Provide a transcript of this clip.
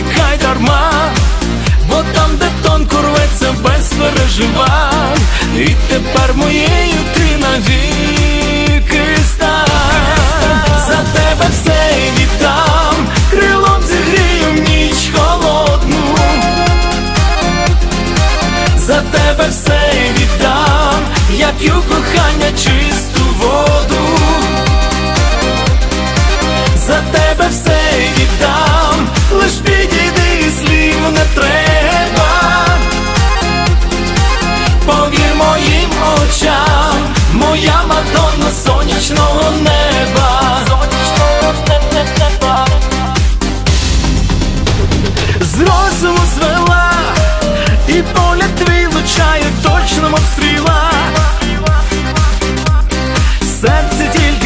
тікай дарма, бо там, де тонко рветься без переживань, і тепер моєю ти навіки стань. За тебе все і вітам, крилом зігрію ніч холодну, за тебе все і вітам, як ю кохання чи. Монотонно сонячного неба. З розуму звели